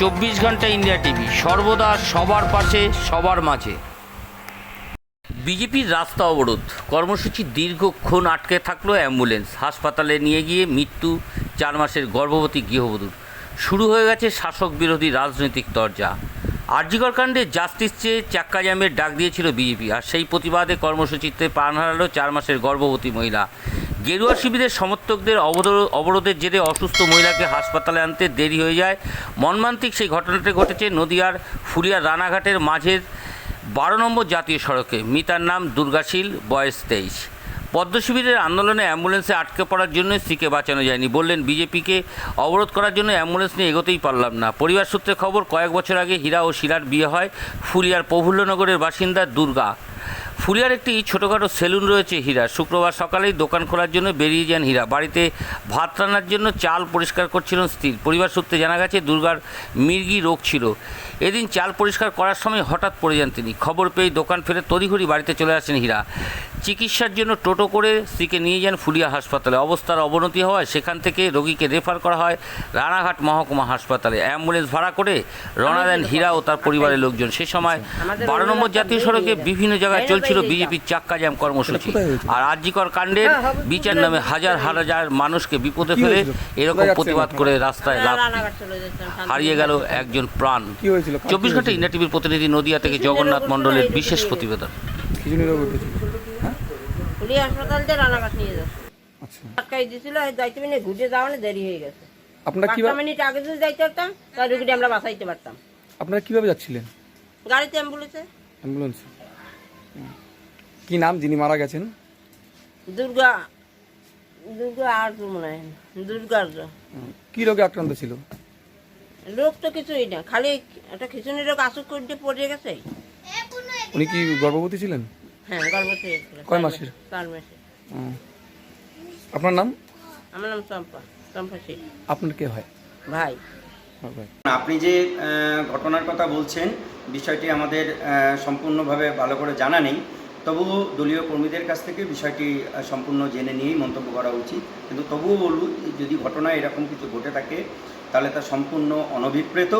চব্বিশ ঘণ্টা India TV. সর্বদা সবার পাশে, সবার মাঝে। বিজেপির রাস্তা অবরোধ। কর্মসূচি দীর্ঘক্ষণ আটকে থাকল অ্যাম্বুলেন্স। হাসপাতালে নিয়ে গিয়ে মৃত্যু চার মাসের গর্ভবতী গৃহবধূর। শুরু হয়ে গেছে শাসক বিরোধী রাজনৈতিক তরজা। আরজিকর কাণ্ডে জাস্টিস চেয়ে চাক্কা জ্যামের ডাক দিয়েছিল বিজেপি। আর সেই প্রতিবাদে কর্মসূচিতে প্রাণ হারালো চার মাসের গর্ভবতী মহিলা। গেরুয়া শিবিরের সমর্থকদের অবরোধ অবরোধের জেরে অসুস্থ মহিলাকে হাসপাতালে আনতে দেরি হয়ে যায়। মর্মান্তিক সেই ঘটনাটি ঘটেছে নদিয়ার ফুলিয়ার রানাঘাটের মাঝের বারো নম্বর জাতীয় সড়কে। মিতার নাম দুর্গাশীল, বয়স তেইশ। পদ্মশিবিরের আন্দোলনে অ্যাম্বুলেন্সে আটকে পড়ার জন্য স্ত্রীকে বাঁচানো যায়নি। বললেন, বিজেপিকে অবরোধ করার জন্য অ্যাম্বুলেন্স নিয়ে এগোতেই পারলাম না। পরিবার সূত্রে খবর, কয়েক বছর আগে হীরা ও শিলার বিয়ে হয় ফুলিয়ার প্রফুল্লনগরের বাসিন্দা দুর্গা। ফুলিয়ার একটি ছোটোখাটো সেলুন রয়েছে হীরা। শুক্রবার সকালেই দোকান খোলার জন্য বেরিয়ে যান হীরা। বাড়িতে ভাত রান্নার জন্য চাল পরিষ্কার করছিলেন স্ত্রী। পরিবার সূত্রে জানা গেছে দুর্গার মির্গি রোগ ছিল। এদিন চাল পরিষ্কার করার সময় হঠাৎ পড়ে যান তিনি। খবর পেয়ে দোকান ফেলে তড়িঘড়ি বাড়িতে চলে আসেন হীরা। চিকিৎসার জন্য টোটো করে স্ত্রীকে নিয়ে যান ফুলিয়া হাসপাতালে। অবস্থার অবনতি হওয়ায় সেখান থেকে রোগীকে রেফার করা হয় রানাঘাট মহকুমা হাসপাতালে। অ্যাম্বুলেন্স ভাড়া করে রওনা দেন হীরা ও তার পরিবারের লোকজন। সে সময় বারো নম্বর জাতীয় সড়কে বিভিন্ন জায়গায় চলছিল বিজেপির চাক্কা জ্যাম কর্মসূচি। আর আর্যিকর কাণ্ডের বিচার নামে হাজার হাজার মানুষকে বিপদে ফেলে এরকম প্রতিবাদ করে রাস্তায় লাভ হারিয়ে গেল একজন প্রাণ। চব্বিশ ঘণ্টা ইন্ডিয়া টিভির প্রতিনিধি নদিয়া থেকে জগন্নাথ মণ্ডলের বিশেষ প্রতিবেদন। হ্যাঁ? আচ্ছা। হয়ে আপনারা কীভাবে যাচ্ছিলেন? গাড়িতে অ্যাম্বুলেন্সে অ্যাম্বুলেন্সে কি নাম যিনি মারা গেছেন? দুর্গা। দুর্গা আর তো মনে হয়। দুর্গার কি রোগে আক্রান্ত ছিল? রোগ তো কিছুই না। খালি একটা খিচুনি রোগ আসুক করতে পড়ে গেছে। উনি কি গর্ভবতী ছিলেন? হ্যাঁ গর্ভবতী। কয় মাসের? চার মাসের। আপনার নাম? আমার নাম চম্পা। চম্পা সিং আপনার কে হয়? ভাই। আপনি যে ঘটনার কথা বলছেন, বিষয়টি আমাদের সম্পূর্ণভাবে ভালো করে জানা নেই। তবুও দলীয় কর্মীদের কাছ থেকে বিষয়টি সম্পূর্ণ জেনে নিয়েই মন্তব্য করা উচিত। কিন্তু তবুও বলব, যদি ঘটনা এরকম কিছু ঘটে থাকে, তাহলে তা সম্পূর্ণ অনভিপ্রেত।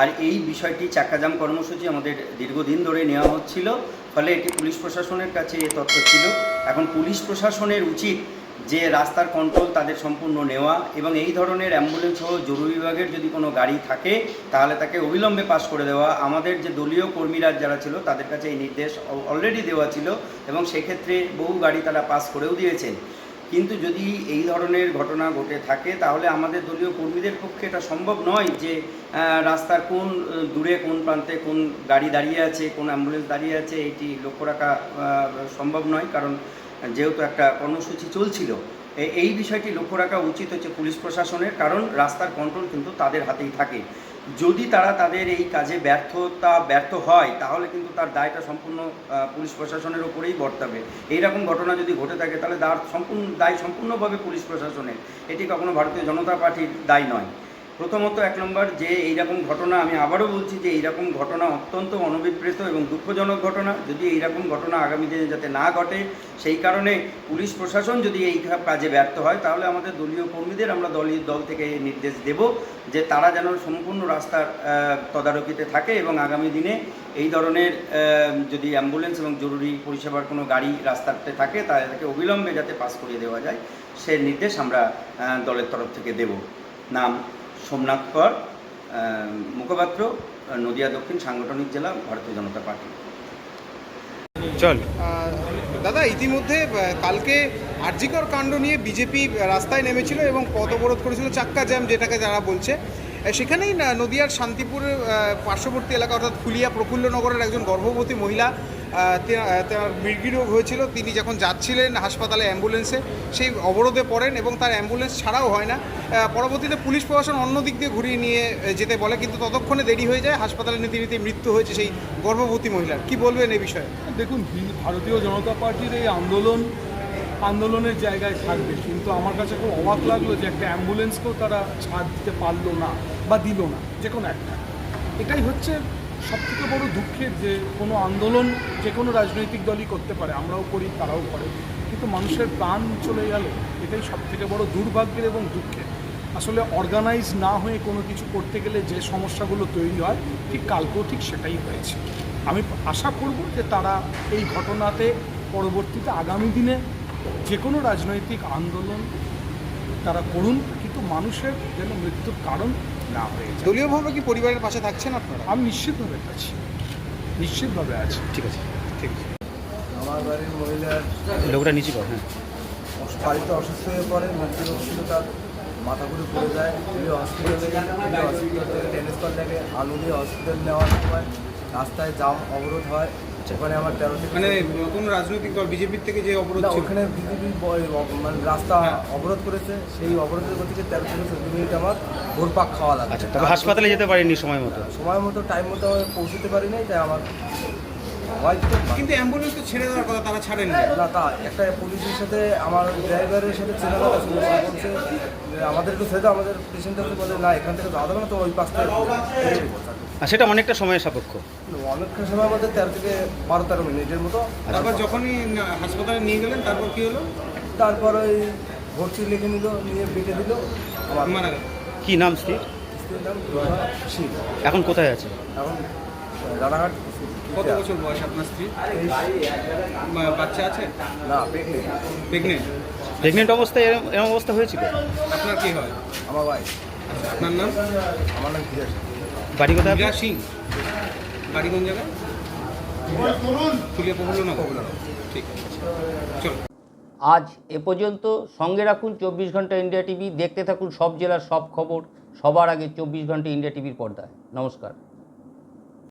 আর এই বিষয়টি চাক্কাজাম কর্মসূচি আমাদের দীর্ঘদিন ধরে নেওয়া হচ্ছিল। ফলে এটি পুলিশ প্রশাসনের কাছে এ তথ্য ছিল। এখন পুলিশ প্রশাসনের উচিত যে রাস্তার কন্ট্রোল তাদের সম্পূর্ণ নেওয়া এবং এই ধরনের অ্যাম্বুলেন্স সহ জরুরি বিভাগের যদি কোনো গাড়ি থাকে, তাহলে তাকে অবিলম্বে পাশ করে দেওয়া। আমাদের যে দলীয় কর্মীরা যারা ছিল, তাদের কাছে এই নির্দেশ অলরেডি দেওয়া ছিল এবং সেক্ষেত্রে বহু গাড়ি তারা পাস করেও দিয়েছেন। কিন্তু যদি এই ধরনের ঘটনা ঘটে থাকে, তাহলে আমাদের দলীয় কর্মীদের পক্ষে এটা সম্ভব নয় যে রাস্তার কোন দূরে কোন প্রান্তে কোন গাড়ি দাঁড়িয়ে আছে, কোন অ্যাম্বুলেন্স দাঁড়িয়ে আছে, এটি লক্ষ্য রাখা সম্ভব নয়। কারণ যেহেতু একটা কর্মসূচি চলছিল এই বিষয়টি লক্ষ্য রাখা উচিত হচ্ছে পুলিশ প্রশাসনের, কারণ রাস্তার কন্ট্রোল কিন্তু তাদের হাতেই থাকে। যদি তারা তাদের এই কাজে ব্যর্থতা ব্যর্থ হয়, তাহলে কিন্তু তার দায়টা সম্পূর্ণ পুলিশ প্রশাসনের ওপরেই বর্তাবে। এইরকম ঘটনা যদি ঘটে থাকে, তাহলে তার সম্পূর্ণ, দায় সম্পূর্ণভাবে পুলিশ প্রশাসনের। এটি কখনো ভারতীয় জনতা পার্টির দায় নয়। প্রথমত এক নম্বর যে এইরকম ঘটনা আমি আবারও বলছি যে এইরকম ঘটনা অত্যন্ত অনভিপ্রেত এবং দুঃখজনক ঘটনা। যদি এইরকম ঘটনা আগামী দিনে যাতে না ঘটে, সেই কারণে পুলিশ প্রশাসন যদি এই কাজে ব্যর্থ হয়, তাহলে আমাদের দলীয় কর্মীদের আমরা দলীয় দল থেকে নির্দেশ দেব যে তারা যেন সম্পূর্ণ রাস্তার তদারকিতে থাকে এবং আগামী দিনে এই ধরনের যদি অ্যাম্বুলেন্স এবং জরুরি পরিষেবার কোনো গাড়ি রাস্তাতে থাকে, তাদেরকে অবিলম্বে যাতে পাস করিয়ে দেওয়া যায়, সে নির্দেশ আমরা দলের তরফ থেকে দেব। নাম সোমনাথ কর মুখপাত্র নদিয়া দক্ষিণ সাংগঠনিক জেলা ভারতীয় জনতা পার্টি। চল। দাদা ইতিমধ্যে কালকে আরজিকর কাণ্ড নিয়ে বিজেপি রাস্তায় নেমেছিল এবং পথ অবরোধ করেছিল চাক্কা জ্যাম যেটাকে যারা বলছে। সেখানেই না নদিয়ার শান্তিপুরের আহ, পার্শ্ববর্তী এলাকা অর্থাৎ ফুলিয়া প্রফুল্লনগরের একজন গর্ভবতী মহিলা তার মৃগী রোগ হয়েছিল। তিনি যখন যাচ্ছিলেন হাসপাতালে অ্যাম্বুলেন্সে, সেই অবরোধে পড়েন এবং তার অ্যাম্বুলেন্স ছাড়াও হয় না। পরবর্তীতে পুলিশ প্রশাসন অন্য দিক দিয়ে ঘুরিয়ে নিয়ে যেতে বলে, কিন্তু ততক্ষণে দেরি হয়ে যায়। হাসপাতালে নীতি রীতি মৃত্যু হয়েছে সেই গর্ভবতী মহিলার। কি বলবেন এই বিষয়ে? দেখুন ভারতীয় জনতা পার্টির এই আন্দোলন, আন্দোলনের জায়গায় থাকবে কিন্তু আমার কাছে খুব অবাক লাগল যে একটা অ্যাম্বুলেন্সকেও তারা ছাড় দিতে পারল না বা দিল না, যে কোনো একটা। এটাই হচ্ছে সবথেকে বড় দুঃখের যে কোনো আন্দোলন যে কোনো রাজনৈতিক দলই করতে পারে, আমরাও করি, তারাও করে। কিন্তু মানুষের প্রাণ চলে গেল এটাই সবথেকে বড় দুর্ভাগ্যের এবং দুঃখের। আসলে অর্গানাইজ না হয়ে কোনো কিছু করতে গেলে যে সমস্যাগুলো তৈরি হয়, ঠিক কালকেও ঠিক সেটাই হয়েছে। আমি আশা করব যে তারা এই ঘটনাতে পরবর্তীতে আগামী দিনে যে কোনো রাজনৈতিক আন্দোলন তারা করুন, কিন্তু মানুষের যেন মৃত্যুর কারণ না হয়ে যায়। দলীয়ভাবে কি পরিবারের পাশে থাকছেন আপনারা? আমি নিশ্চিতভাবে আছি। নিশ্চিতভাবে আছি। ঠিক আছে। ঠিক আছে। আমার বাড়ির মহিলার লোকটা নিচে কর হ্যাঁ। বাড়িতে অসুস্থ হয়ে পড়ে মৃত্যুর ছিল তার মাথা ঘুরে পড়ে যায়। পুরী হসপিটালে পুরী হসপিটাল থেকে ট্রান্সফার লাগে আলুদি হসপিটাল নেওয়ার সময় রাস্তায় জাম অবরোধ হয়। ওখানে আমার তেরো থেকে মানে কোন রাজনৈতিক দল বিজেপির থেকে যে অবরোধ ওখানে বিজেপি মানে রাস্তা অবরোধ করেছে সেই অবরোধের গতিকে তেরো থেকে চোদ্দ মিনিট আমার ঘোরপাক খাওয়া লাগে আচ্ছা তবে হাসপাতালে যেতে পারিনি সময় মতো? সময় মতো টাইম মতো আমি পৌঁছতে পারি নাই তাই আমার কিন্তু অ্যাম্বুলেন্স তো ছেড়ে দেওয়ার কথা তারা ছাড়েন না তা একটা পুলিশের সাথে আমার ড্রাইভারের সাথে কথা ছিল বলছে আমাদের একটু ছেড়ে দাও আমাদের পেশেন্ট আছে বলে না এখান থেকে যাওয়া যাবে না তো ওই পাশ থেকে ফিরে যাব। আর সেটা অনেকটা সময় সাপেক্ষ। অনেকটা সময় মধ্যে তেরো থেকে বারো তেরো মিনিটের মতো। তারপর যখনই হাসপাতালে নিয়ে গেলেন তারপর কি হলো? তারপর ওই ভর্তি লিখে নিল নিয়ে বেটে দিল। মারা গেল। কি নাম স্ত্রীর স্ত্রীর নাম রোহা এখন কোথায় আছে? এখন রানাঘাট কত বছর বয়স আপনার স্ত্রী বাচ্চা আছে? না প্রেগনেন্ট প্রেগনেন্ট প্রেগনেন্ট অবস্থায় এরম এরম অবস্থা হয়েছিল আপনার কি হয়? আমার ভাই আচ্ছা আপনার নাম? আমার নাম বাড়ি কোথায় আপনার? সিং। বাড়ি কোন জায়গায়? ফুলিয়া পহলো না ঠিক আছে। চলো। আজ এ পর্যন্ত সঙ্গে রাখুন চব্বিশ ঘণ্টা ইন্ডিয়া টিভি। দেখতে থাকুন সব জেলার সব খবর। সবার আগে চব্বিশ ঘণ্টা ইন্ডিয়া টিভির পর্দায়। নমস্কার।